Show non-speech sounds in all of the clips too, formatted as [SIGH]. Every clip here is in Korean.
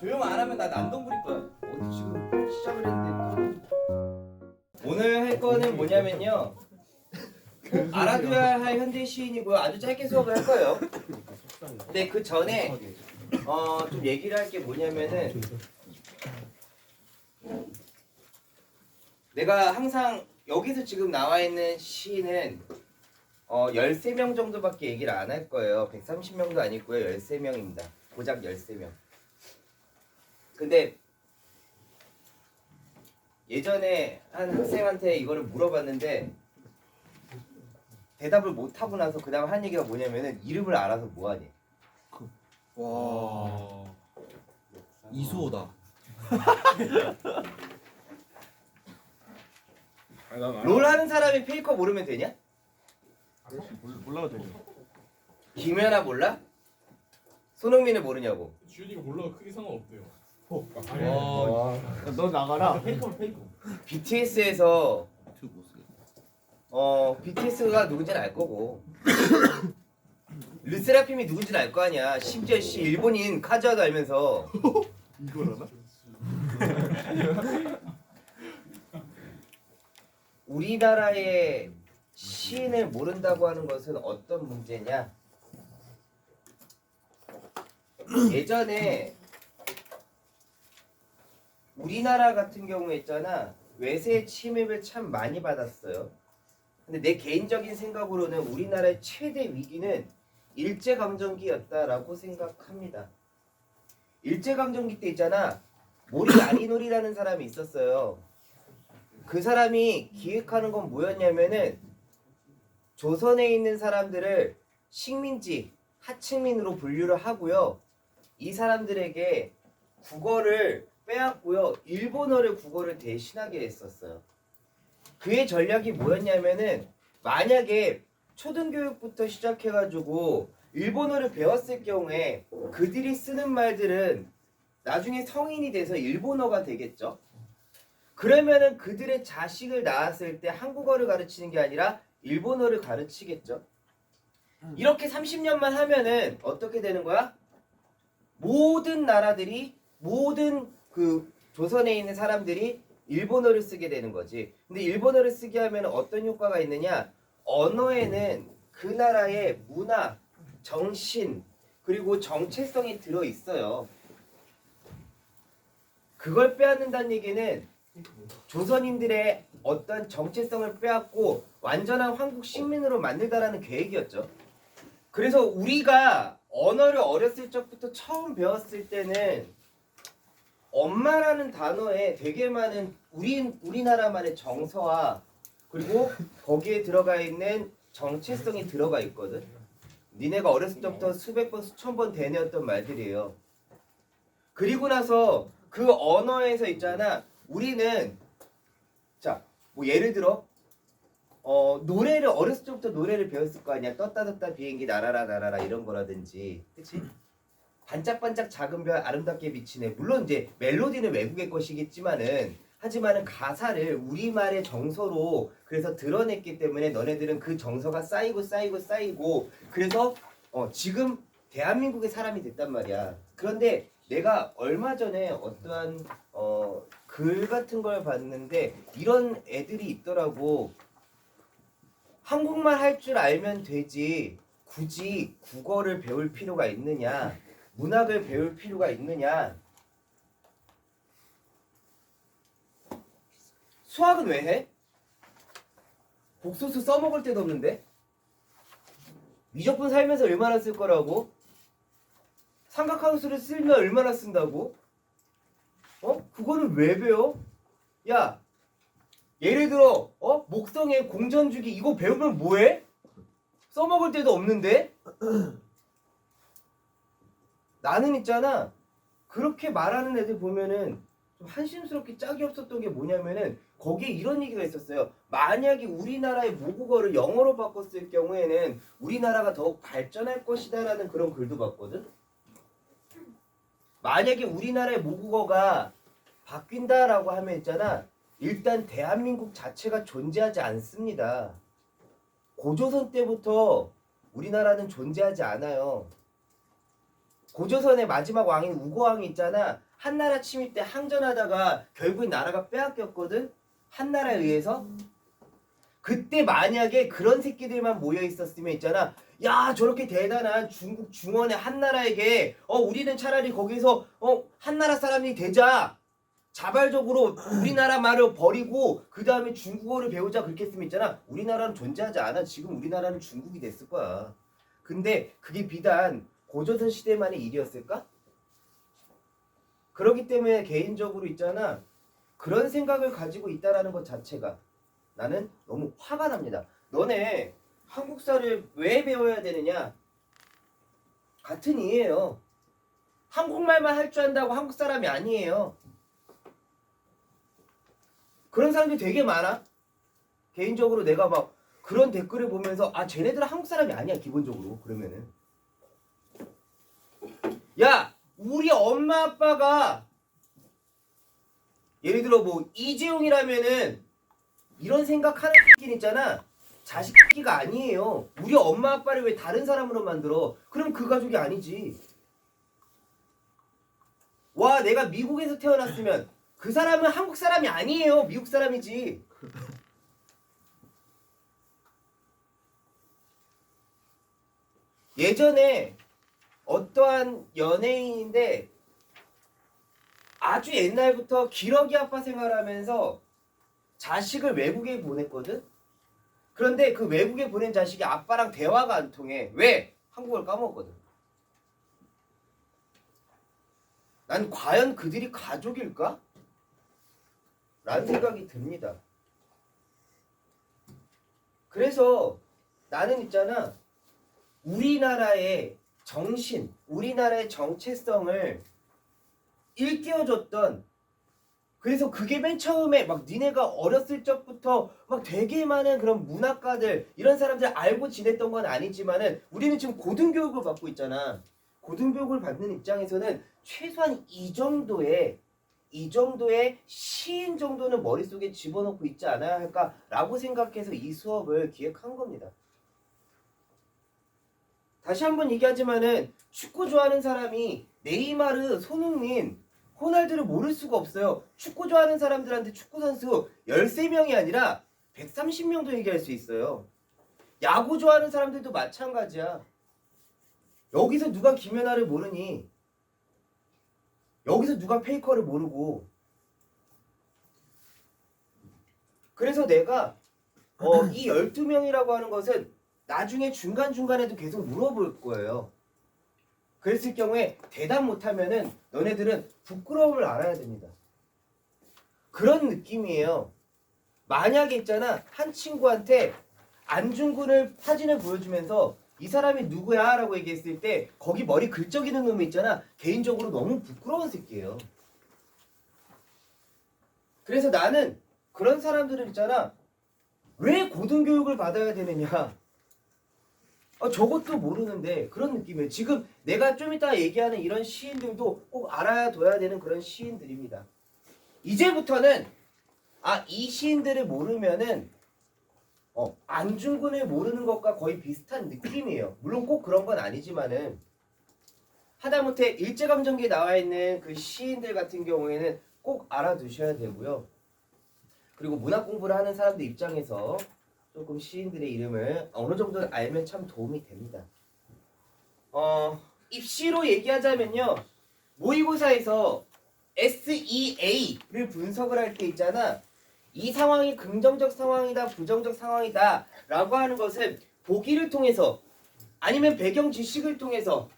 조용 안 하면 나 난동 부릴 거야. 어디 지금 시작을 했는데 또. 오늘 할 거는 뭐냐면요. 알아둬야 할 현대 시인이고요. 아주 짧게 수업을 할 거예요. 근데 그 전에 어 좀 얘기를 할 게 뭐냐면은 내가 항상 여기서 지금 나와 있는 시인은 어 13명 정도밖에 얘기를 안 할 거예요. 130명도 아니고요. 13명입니다. 고작 13명. 근데 예전에 한 학생한테 이거를 물어봤는데 대답을 못 하고 나서 그다음 한 얘기가 뭐냐면은 이름을 알아서 뭐 하니? 와 이수호다. 롤 하는 사람이 페이커 모르면 되냐? 몰라도 되죠. 김연아 몰라? 손흥민을 모르냐고. 주윤이가 몰라도 크게 상관없대요. 와. 너 나가라. 페이커 페이커. BTS에서. 어 BTS가 누군지는 알 거고 [COUGHS] 르세라핌이 누군지는 알 거 아니야. 심지어 씨 일본인 카즈아도 알면서 [LAUGHS] 이걸 하나? [LAUGHS] 우리나라의 시인을 모른다고 하는 것은 어떤 문제냐? 예전에 우리나라 같은 경우에 있잖아 외세 침입을 참 많이 받았어요. 근데 내 개인적인 생각으로는 우리나라의 최대 위기는 일제 강점기였다라고 생각합니다. 일제 강점기 때 있잖아 모리 아리놀이라는 사람이 있었어요. 그 사람이 기획하는 건 뭐였냐면은 조선에 있는 사람들을 식민지 하층민으로 분류를 하고요. 이 사람들에게 국어를 빼앗고요. 일본어를 국어를 대신하게 했었어요. 그의 전략이 뭐였냐면은 만약에 초등교육부터 시작해가지고 일본어를 배웠을 경우에 그들이 쓰는 말들은 나중에 성인이 돼서 일본어가 되겠죠. 그러면은 그들의 자식을 낳았을 때 한국어를 가르치는 게 아니라 일본어를 가르치겠죠. 이렇게 30년만 하면은 어떻게 되는 거야? 모든 나라들이 모든 그 조선에 있는 사람들이 일본어를 쓰게 되는 거지. 근데 일본어를 쓰게 하면 어떤 효과가 있느냐? 언어에는 그 나라의 문화, 정신, 그리고 정체성이 들어 있어요. 그걸 빼앗는다는 얘기는 조선인들의 어떤 정체성을 빼앗고 완전한 황국 식민으로 만들다라는 계획이었죠. 그래서 우리가 언어를 어렸을 적부터 처음 배웠을 때는 엄마라는 단어에 되게 많은 우리 우리나라만의 정서와 그리고 거기에 들어가 있는 정체성이 들어가 있거든. 니네가 어렸을 때부터 수백 번 수천 번 대내었던 말들이에요. 그리고 나서 그 언어에서 있잖아. 우리는 자, 뭐 예를 들어 어 노래를 어렸을 때부터 노래를 배웠을 거 아니야. 떴다 떴다 비행기 날아라 날아라 이런 거라든지. 그치 반짝반짝 작은 별 아름답게 비치네. 물론 이제 멜로디는 외국의 것이겠지만은 하지만은 가사를 우리말의 정서로 그래서 드러냈기 때문에 너네들은 그 정서가 쌓이고 쌓이고 쌓이고 그래서 어 지금 대한민국의 사람이 됐단 말이야. 그런데 내가 얼마 전에 어떠한 어, 글 같은 걸 봤는데 이런 애들이 있더라고. 한국말 할 줄 알면 되지. 굳이 국어를 배울 필요가 있느냐? 문학을 배울 필요가 있느냐? 수학은 왜 해? 복소수 써먹을 데도 없는데? 미적분 살면서 얼마나 쓸 거라고? 삼각함수를 쓰면 얼마나 쓴다고? 어? 그거는 왜 배워? 야, 예를 들어, 어? 목성의 공전주기 이거 배우면 뭐해? 써먹을 데도 없는데? 나는 있잖아. 그렇게 말하는 애들 보면은 좀 한심스럽게 짝이 없었던 게 뭐냐면은 거기에 이런 얘기가 있었어요. 만약에 우리나라의 모국어를 영어로 바꿨을 경우에는 우리나라가 더욱 발전할 것이다라는 그런 글도 봤거든. 만약에 우리나라의 모국어가 바뀐다라고 하면 있잖아. 일단 대한민국 자체가 존재하지 않습니다. 고조선 때부터 우리나라는 존재하지 않아요. 고조선의 마지막 왕인 우고왕이 있잖아. 한나라 침입 때 항전하다가 결국엔 나라가 빼앗겼거든. 한나라에 의해서. 그때 만약에 그런 새끼들만 모여 있었으면 있잖아. 야 저렇게 대단한 중국 중원의 한나라에게 어 우리는 차라리 거기서 어 한나라 사람이 되자. 자발적으로 우리나라 말을 버리고 그 다음에 중국어를 배우자 그렇게 했으면 있잖아. 우리나라는 존재하지 않아. 지금 우리나라는 중국이 됐을 거야. 근데 그게 비단 고조선 시대만의 일이었을까? 그렇기 때문에 개인적으로 있잖아. 그런 생각을 가지고 있다라는 것 자체가 나는 너무 화가 납니다. 너네 한국사를 왜 배워야 되느냐? 같은 이유예요. 한국말만 할 줄 안다고 한국 사람이 아니에요. 그런 사람들이 되게 많아. 개인적으로 내가 막 그런 댓글을 보면서 아 쟤네들은 한국 사람이 아니야 기본적으로 그러면은 야 우리 엄마 아빠가 예를 들어 뭐 이재용이라면은 이런 생각하는 새끼는 있잖아. 자식 새끼가 아니에요. 우리 엄마 아빠를 왜 다른 사람으로 만들어? 그럼 그 가족이 아니지. 와 내가 미국에서 태어났으면 그 사람은 한국 사람이 아니에요. 미국 사람이지. 예전에 어떠한 연예인인데 아주 옛날부터 기러기 아빠 생활하면서 자식을 외국에 보냈거든? 그런데 그 외국에 보낸 자식이 아빠랑 대화가 안 통해. 왜? 한국어를 까먹었거든. 난 과연 그들이 가족일까? 라는 생각이 듭니다. 그래서 나는 있잖아. 우리나라의 정신, 우리나라의 정체성을 일깨워줬던 그래서 그게 맨 처음에 막 니네가 어렸을 적부터 막 되게 많은 그런 문학가들 이런 사람들 알고 지냈던 건 아니지만은 우리는 지금 고등교육을 받고 있잖아. 고등교육을 받는 입장에서는 최소한 이 정도의 이 정도의 시인 정도는 머릿속에 집어넣고 있지 않아야 할까라고 생각해서 이 수업을 기획한 겁니다. 다시 한번 얘기하지만은 축구 좋아하는 사람이 네이마르, 손흥민, 호날두를 모를 수가 없어요. 축구 좋아하는 사람들한테 축구 선수 13명이 아니라 130명도 얘기할 수 있어요. 야구 좋아하는 사람들도 마찬가지야. 여기서 누가 김연아를 모르니? 여기서 누가 페이커를 모르고? 그래서 내가 어, 이 12명이라고 하는 것은 나중에 중간중간에도 계속 물어볼 거예요. 그랬을 경우에 대답 못하면은 너네들은 부끄러움을 알아야 됩니다. 그런 느낌이에요. 만약에 있잖아 한 친구한테 안중근을 사진을 보여주면서 이 사람이 누구야? 라고 얘기했을 때 거기 머리 긁적이는 놈이 있잖아 개인적으로 너무 부끄러운 새끼예요. 그래서 나는 그런 사람들은 있잖아 왜 고등교육을 받아야 되느냐 아, 저것도 모르는데 그런 느낌이에요. 지금 내가 좀 이따 얘기하는 이런 시인들도 꼭 알아야 둬야 되는 그런 시인들입니다. 이제부터는 아 이 시인들을 모르면은 어, 안중근을 모르는 것과 거의 비슷한 느낌이에요. 물론 꼭 그런 건 아니지만은 하다못해 일제감정기에 나와 있는 그 시인들 같은 경우에는 꼭 알아두셔야 되고요. 그리고 문학 공부를 하는 사람들 입장에서 조금 시인들의 이름을 어느 정도 알면 참 도움이 됩니다. 어, 입시로 얘기하자면요. 모의고사에서 SEA를 분석을 할 때 있잖아. 이 상황이 긍정적 상황이다, 부정적 상황이다 라고 하는 것은 보기를 통해서 아니면 배경 지식을 통해서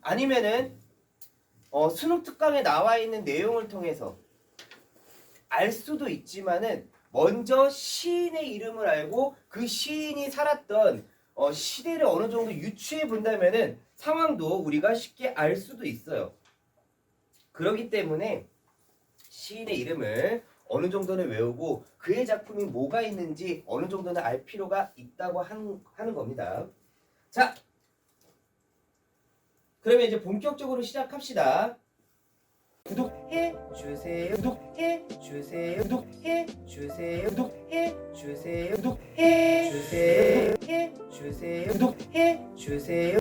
아니면은 어, 수능 특강에 나와 있는 내용을 통해서 알 수도 있지만은 먼저 시인의 이름을 알고 그 시인이 살았던 어, 시대를 어느 정도 유추해 본다면은 상황도 우리가 쉽게 알 수도 있어요. 그렇기 때문에 시인의 이름을 어느 정도는 외우고 그의 작품이 뭐가 있는지 어느 정도는 알 필요가 있다고 한, 하는 겁니다. 자, 그러면 이제 본격적으로 시작합시다. 구독해 주세요. 구독해 주세요. 구독해 주세요. 구독해 주세요. 구독해 주세요. 구독해 주세요. 구독해 주세요.